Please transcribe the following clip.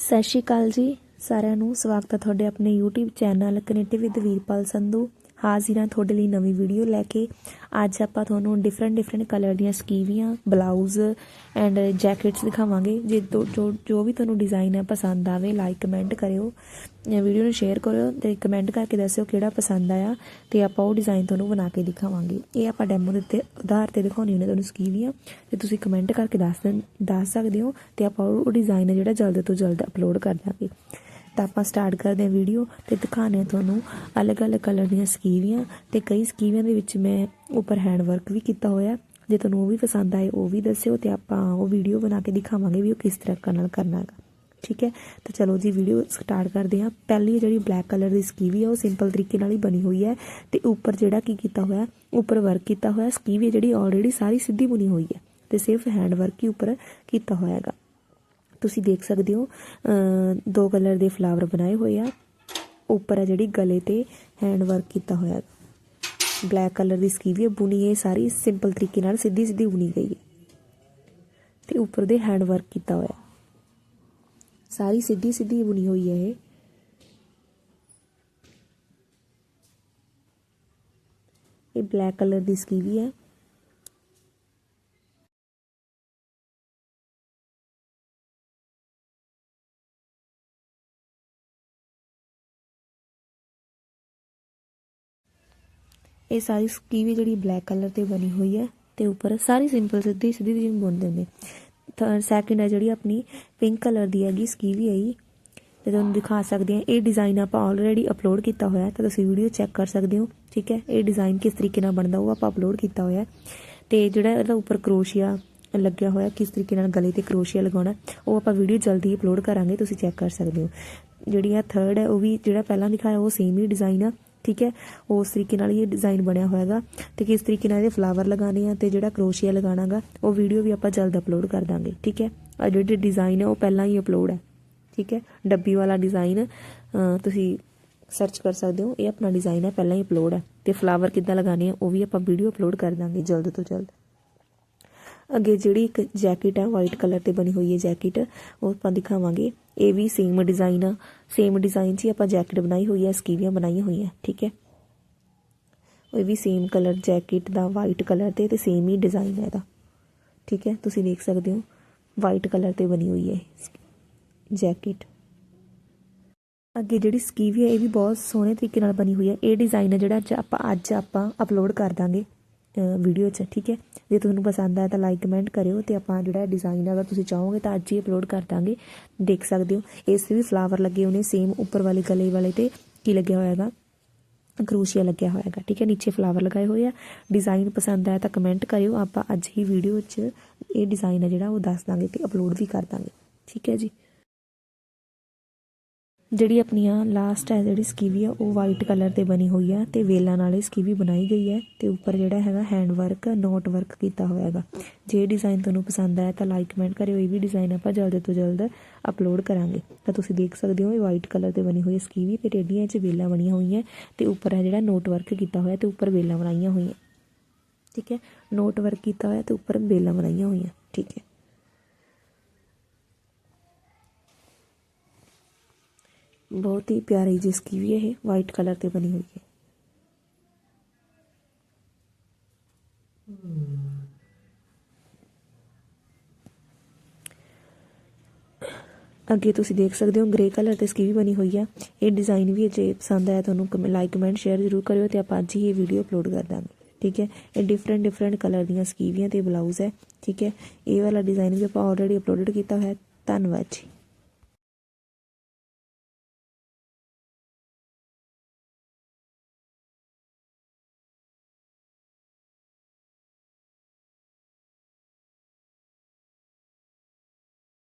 ਸਤਿ ਸ਼੍ਰੀ ਅਕਾਲ ਜੀ। ਸਾਰਿਆਂ ਨੂੰ ਸਵਾਗਤ ਹੈ ਤੁਹਾਡੇ ਆਪਣੇ YouTube channel connect with Veerpal Sandhu. ਹਾਜ਼ਰ ਹਾਂ ਤੁਹਾਡੇ ਲਈ ਨਵੀਂ ਵੀਡੀਓ ਲੈ ਕੇ। ਅੱਜ ਆਪਾਂ ਤੁਹਾਨੂੰ ਡਿਫਰੈਂਟ ਡਿਫਰੈਂਟ ਕਲਰ ਦੀਆਂ ਸਕੀਵੀਆਂ ਬਲਾਊਜ਼ ਐਂਡ ਜੈਕਟਸ ਦਿਖਾਵਾਂਗੇ। ਜੇ ਤੋਂ- ਜੋ ਜੋ ਵੀ ਤੁਹਾਨੂੰ ਡਿਜ਼ਾਈਨ ਹੈ ਪਸੰਦ ਆਵੇ ਲਾਈਕ ਕਮੈਂਟ ਕਰਿਓ। ਵੀਡੀਓ ਨੂੰ ਸ਼ੇਅਰ ਕਰਿਓ ਤੇ ਕਮੈਂਟ ਕਰਕੇ ਦੱਸਿਓ ਕਿਹੜਾ ਪਸੰਦ ਆਇਆ ਤੇ ਆਪਾਂ ਉਹ ਡਿਜ਼ਾਈਨ ਤੁਹਾਨੂੰ ਬਣਾ ਕੇ ਦਿਖਾਵਾਂਗੇ। ਇਹ ਆਪਾਂ ਡੈਮੋ ਦੇ ਉੱਤੇ, ਆਧਾਰ ਤੇ ਦਿਖਾਉਣੀ ਉਹਨੇ ਤੁਹਾਨੂੰ ਸਕੀਵੀਆਂ ਤੇ ਤੁਸੀਂ ਕਮੈਂਟ ਕਰਕੇ ਦੱਸ ਦੇਣ- ਦੱਸ ਸਕਦੇ ਹੋ ਤੇ ਆਪਾਂ ਉਹ ਡਿਜ਼ਾਈਨ ਹੈ ਜਿਹੜਾ ਜਲਦ ਤੋਂ ਜਲਦ ਅਪਲੋਡ ਕਰ ਦਾਂਗੇ। ਤਾਂ ਆਪਾਂ ਸਟਾਰਟ ਕਰਦੇ ਹਾਂ ਵੀਡੀਓ ਤੇ ਦਿਖਾਣੇ ਆ ਤੁਹਾਨੂੰ ਅਲੱਗ-ਅਲੱਗ ਕਲਰ ਦੀਆਂ ਸਕੀਵੀਆਂ ਤੇ ਕਈ ਸਕੀਵੀਆਂ ਦੇ ਵਿੱਚ ਮੈਂ ਉੱਪਰ ਹੈਂਡ ਵਰਕ ਵੀ ਕੀਤਾ ਹੋਇਆ। ਜੇ ਤੁਹਾਨੂੰ ਉਹ ਵੀ ਪਸੰਦ ਆਏ, ਉਹ ਵੀ ਦੱਸਿਓ ਤੇ ਆਪਾਂ ਉਹ ਵੀਡੀਓ ਬਣਾ ਕੇ ਦਿਖਾਵਾਂਗੇ ਵੀ ਉਹ ਕਿਸ ਤਰ੍ਹਾਂ ਨਾਲ ਕਰਨਾ ਹੈਗਾ। ਠੀਕ ਹੈ? ਤਾਂ ਚਲੋ ਜੀ ਵੀਡੀਓ ਸਟਾਰਟ ਕਰਦੇ ਹਾਂ। ਪਹਿਲੀ ਜਿਹੜੀ ਬਲੈਕ ਕਲਰ ਦੀ ਸਕੀਵੀ ਹੈ ਉਹ ਸਿੰਪਲ ਤਰੀਕੇ ਨਾਲ ਹੀ ਬਣੀ ਹੋਈ ਹੈ ਤੇ ਉੱਪਰ ਜਿਹੜਾ ਕੀ ਕੀਤਾ ਹੋਇਆ, ਉੱਪਰ ਵਰਕ ਕੀਤਾ ਹੋਇਆ, ਸਕੀਵੀ ਜਿਹੜੀ ਆਲਰੇਡੀ ਸਾਰੀ ਸਿੱਧੀ ਬੁਣੀ ਹੋਈ ਹੈ ਤੇ ਸਿਰਫ ਹੈਂਡ ਵਰਕ ਹੀ ਉੱਪਰ ਕੀਤਾ ਹੋਇਆ ਹੈਗਾ। ਤੁਸੀਂ ਦੇਖ ਸਕਦੇ ਹੋ ਦੋ ਕਲਰ ਦੇ ਫਲਾਵਰ ਬਣਾਏ ਹੋਏ ਆ। ਉੱਪਰ ਆ ਜਿਹੜੀ ਗਲੇ ਤੇ ਹੈਂਡ ਵਰਕ ਕੀਤਾ ਹੋਇਆ। ਹੈ ਬਲੈਕ ਕਲਰ ਦੀ ਸਕੀਵੀ ਹੈ ਬੁਣੀ ਇਹ ਸਾਰੀ ਸਿੰਪਲ ਤਰੀਕੇ ਨਾਲ ਸਿੱਧੀ ਸਿੱਧੀ ਬੁਣੀ ਗਈ ਹੈ ਤੇ ਉੱਪਰ ਦੇ ਹੈਂਡ ਵਰਕ ਕੀਤਾ ਹੋਇਆ। ਸਾਰੀ ਸਿੱਧੀ ਸਿੱਧੀ ਬੁਣੀ ਹੋਈ ਹੈ ਇਹ। ਇਹ ਬਲੈਕ ਕਲਰ ਦੀ ਸਕੀਵੀ ਹੈ ਇਹ ਸਾਰੀ ਸਕੀਵੀ ਜਿਹੜੀ ਬਲੈਕ ਕਲਰ ਤੇ ਬਣੀ ਹੋਈ ਹੈ ਤੇ ਉੱਪਰ ਸਾਰੀ ਸਿੰਪਲ ਸਿੱਧੀ ਸਿੱਧੀ ਜਿਹੀ ਬੁਣਦੇ ਨੇ ਥਰਡ ਸੈਕਿੰਡ ਹੈ ਜਿਹੜੀ ਆਪਣੀ ਪਿੰਕ ਕਲਰ ਦੀ ਹੈਗੀ ਸਕੀਵੀ ਹੈ ਜੀ। ਤੇ ਤੁਹਾਨੂੰ ਦਿਖਾ ਸਕਦੇ ਹਾਂ, ਇਹ ਡਿਜ਼ਾਈਨ ਆਪਾਂ ਆਲਰੇਡੀ ਅਪਲੋਡ ਕੀਤਾ ਹੋਇਆ ਤਾਂ ਤੁਸੀਂ ਵੀਡੀਓ ਚੈੱਕ ਕਰ ਸਕਦੇ ਹੋ, ਠੀਕ ਹੈ? ਇਹ ਡਿਜ਼ਾਈਨ ਕਿਸ ਤਰੀਕੇ ਨਾਲ ਬਣਦਾ, ਉਹ ਆਪਾਂ ਅਪਲੋਡ ਕੀਤਾ ਹੋਇਆ ਹੈ। ਤੇ ਜਿਹੜਾ ਇਹਦਾ ਉੱਪਰ ਕਰੋਸ਼ੀਆ ਲੱਗਿਆ ਹੋਇਆ, ਕਿਸ ਤਰੀਕੇ ਨਾਲ ਗਲੇ ਤੇ ਕਰੋਸ਼ੀਆ ਲਗਾਉਣਾ, ਉਹ ਆਪਾਂ ਵੀਡੀਓ ਜਲਦੀ ਅਪਲੋਡ ਕਰਾਂਗੇ, ਤੁਸੀਂ ਚੈੱਕ ਕਰ ਸਕਦੇ ਹੋ। ਜਿਹੜੀ ਆ ਥਰਡ ਹੈ, ਉਹ ਵੀ ਜਿਹੜਾ ਪਹਿਲਾਂ ਦਿਖਾਇਆ, ਉਹ ਸੇਮ ਹੀ ਡਿਜ਼ਾਈਨ ਆ। ਠੀਕ ਹੈ? ਉਸ ਤਰੀਕੇ ਨਾਲ ਹੀ ਇਹ ਡਿਜ਼ਾਈਨ ਬਣਿਆ ਹੋਇਆਗਾ ਤੇ ਕਿਸ ਤਰੀਕੇ ਨਾਲ ਇਹਦੇ ਫਲਾਵਰ ਲਗਾਣੇ ਆ ਤੇ ਜਿਹੜਾ ਕਰੋਸ਼ੀਆ ਲਗਾਣਾਗਾ ਉਹ ਵੀਡੀਓ ਵੀ ਆਪਾਂ ਜਲਦ ਅਪਲੋਡ ਕਰ ਦਾਂਗੇ, ਠੀਕ ਹੈ? ਆ ਜਿਹੜੇ ਡਿਜ਼ਾਈਨ ਹੈ ਉਹ ਪਹਿਲਾਂ ਹੀ ਅਪਲੋਡ ਹੈ ਠੀਕ ਹੈ? ਡੱਬੀ ਵਾਲਾ ਡਿਜ਼ਾਈਨ ਤੁਸੀਂ ਸਰਚ ਕਰ ਸਕਦੇ ਹੋ, ਇਹ ਆਪਣਾ ਡਿਜ਼ਾਈਨ ਹੈ ਪਹਿਲਾਂ ਹੀ ਅਪਲੋਡ ਹੈ ਤੇ ਫਲਾਵਰ ਕਿੱਦਾਂ ਲਗਾਣੇ ਆ, ਉਹ ਵੀ ਆਪਾਂ ਵੀਡੀਓ ਅਪਲੋਡ ਕਰ ਦਾਂਗੇ ਜਲਦ ਤੋਂ ਜਲਦ। ਅੱਗੇ ਜਿਹੜੀ ਇੱਕ ਜੈਕਟ ਆ ਵਾਈਟ ਕਲਰ ਤੇ ਬਣੀ ਹੋਈ ਹੈ ਜੈਕਟ ਉਹ ਆਪਾਂ ਦਿਖਾਵਾਂਗੇ। ਇਹ ਵੀ ਸੇਮ ਡਿਜ਼ਾਈਨ ਆ। ਸੇਮ ਡਿਜ਼ਾਈਨ 'ਚ ਹੀ ਆਪਾਂ ਜੈਕਟ ਬਣਾਈ ਹੋਈ ਹੈ, ਸਕੀਵੀਆਂ ਬਣਾਈਆਂ ਹੋਈਆਂ, ਠੀਕ ਹੈ? ਉਹ ਵੀ ਸੇਮ ਕਲਰ ਜੈਕਟ ਦਾ ਵਾਈਟ ਕਲਰ ਤੇ ਤੇ ਸੇਮ ਹੀ ਡਿਜ਼ਾਈਨ ਹੈ ਇਹਦਾ, ਠੀਕ ਹੈ? ਤੁਸੀਂ ਦੇਖ ਸਕਦੇ ਹੋ ਵਾਈਟ ਕਲਰ ਤੇ ਬਣੀ ਹੋਈ ਹੈ ਜੈਕਟ ਅੱਗੇ ਜਿਹੜੀ ਸਕੀਵੀ ਹੈ, ਇਹ ਵੀ ਬਹੁਤ ਸੋਹਣੇ ਤਰੀਕੇ ਨਾਲ ਬਣੀ ਹੋਈ ਹੈ। ਇਹ ਡਿਜ਼ਾਈਨ ਹੈ ਜਿਹੜਾ ਆਪਾਂ ਅੱਜ ਆਪਾਂ ਅਪਲੋਡ ਕਰ ਦਾਂਗੇ। ਵੀਡੀਓ 'ਚ, ਠੀਕ ਹੈ? ਜੇ ਤੁਹਾਨੂੰ ਪਸੰਦ ਆਇਆ ਤਾਂ ਲਾਈਕ ਕਮੈਂਟ ਕਰਿਓ ਤੇ ਆਪਾਂ ਜਿਹੜਾ ਡਿਜ਼ਾਈਨ ਅਗਰ ਤੁਸੀਂ ਚਾਹੋਗੇ ਤਾਂ ਅੱਜ ਹੀ ਅਪਲੋਡ ਕਰ ਦਾਂਗੇ। ਦੇਖ ਸਕਦੇ ਹੋ, ਇਸ ਤੇ ਵੀ ਫਲਾਵਰ ਲੱਗੇ ਹੋਣੇ ਸੇਮ ਉੱਪਰ ਵਾਲੇ ਗਲੇ ਵਾਲੇ ਤੇ ਕੀ ਲੱਗਿਆ ਹੋਇਆ ਹੈਗਾ? ਕਰੋਸ਼ੀਆ ਲੱਗਿਆ ਹੋਇਆ ਹੈਗਾ, ਠੀਕ ਹੈ? ਨੀਚੇ ਫਲਾਵਰ ਲਗਾਏ ਹੋਏ ਆ। ਡਿਜ਼ਾਈਨ ਪਸੰਦ ਆਇਆ ਤਾਂ ਕਮੈਂਟ ਕਰਿਓ, ਆਪਾਂ ਅੱਜ ਹੀ ਵੀਡੀਓ 'ਚ ਇਹ ਡਿਜ਼ਾਈਨ ਹੈ ਜਿਹੜਾ ਉਹ ਦੱਸ ਦਾਂਗੇ ਤੇ ਅਪਲੋਡ ਵੀ ਕਰ ਦਾਂਗੇ, ਠੀਕ ਹੈ ਜੀ? ਜਿਹੜੀ ਆਪਣੀਆਂ ਲਾਸਟ ਹੈ, ਜਿਹੜੀ ਸਕੀਵੀ ਆ, ਉਹ ਵਾਈਟ ਕਲਰ ਤੇ ਬਣੀ ਹੋਈ ਆ ਤੇ ਵੇਲਾਂ ਨਾਲ ਇਹ ਸਕੀਵੀ ਬਣਾਈ ਗਈ ਹੈ ਤੇ ਉੱਪਰ ਜਿਹੜਾ ਹੈਗਾ ਹੈਂਡ ਵਰਕ ਨੋਟ ਵਰਕ ਕੀਤਾ ਹੋਇਆ ਹੈਗਾ। ਜੇ ਡਿਜ਼ਾਈਨ ਤੁਹਾਨੂੰ ਪਸੰਦ ਆਇਆ ਤਾਂ ਲਾਈਕ ਕਮੈਂਟ ਕਰਿਓ, ਇਹ ਵੀ ਡਿਜ਼ਾਈਨ ਆਪਾਂ ਜਲਦ ਤੋਂ ਜਲਦ ਅਪਲੋਡ ਕਰਾਂਗੇ। ਤਾਂ ਤੁਸੀਂ ਦੇਖ ਸਕਦੇ ਹੋ ਇਹ ਵਾਈਟ ਕਲਰ ਤੇ ਬਣੀ ਹੋਈ ਸਕੀਵੀ ਤੇ ਟੇਡੀਆਂ 'ਚ ਵੇਲਾਂ ਬਣੀਆਂ ਹੋਈਆਂ ਤੇ ਉੱਪਰ ਹੈ ਜਿਹੜਾ ਨੋਟ ਵਰਕ ਕੀਤਾ ਹੋਇਆ ਤੇ ਉੱਪਰ ਵੇਲਾਂ ਬਣਾਈਆਂ ਹੋਈਆਂ। ਠੀਕ ਹੈ? ਨੋਟ ਵਰਕ ਕੀਤਾ ਹੋਇਆ ਤੇ ਉੱਪਰ ਵੇਲਾਂ ਬਣਾਈਆਂ ਹੋਈਆਂ। ਠੀਕ ਹੈ? ਬਹੁਤ ਹੀ ਪਿਆਰੀ ਜਿਹੀ ਸਕੀਵੀ ਹੈ ਇਹ ਵਾਈਟ ਕਲਰ ਤੇ ਬਣੀ ਹੋਈ ਹੈ। ਅੱਗੇ ਤੁਸੀਂ ਦੇਖ ਸਕਦੇ ਹੋ ਗ੍ਰੇ ਕਲਰ ਤੇ ਸਕੀਵੀ ਬਣੀ ਹੋਈ ਆ ਇਹ ਡਿਜ਼ਾਈਨ ਵੀ ਜੇ ਪਸੰਦ ਆਇਆ ਤੁਹਾਨੂੰ ਲਾਈਕ ਕਮੈਂਟ ਸ਼ੇਅਰ ਜ਼ਰੂਰ ਕਰਿਓ ਤੇ ਆਪਾਂ ਅੱਜ ਹੀ ਇਹ ਵੀਡੀਓ ਅਪਲੋਡ ਕਰ ਦਾਂਗੇ। ਠੀਕ ਹੈ? ਇਹ ਡਿਫਰੈਂਟ ਡਿਫਰੈਂਟ ਕਲਰ ਦੀਆਂ ਸਕੀਵੀਆਂ ਤੇ ਬਲਾਊਜ਼ ਹੈ। ਠੀਕ ਹੈ? ਇਹ ਵਾਲਾ ਡਿਜ਼ਾਈਨ ਵੀ ਆਪਾਂ ਆਲਰੇਡੀ ਅਪਲੋਡਡ ਕੀਤਾ ਹੋਇਆ ਧੰਨਵਾਦ ਜੀ।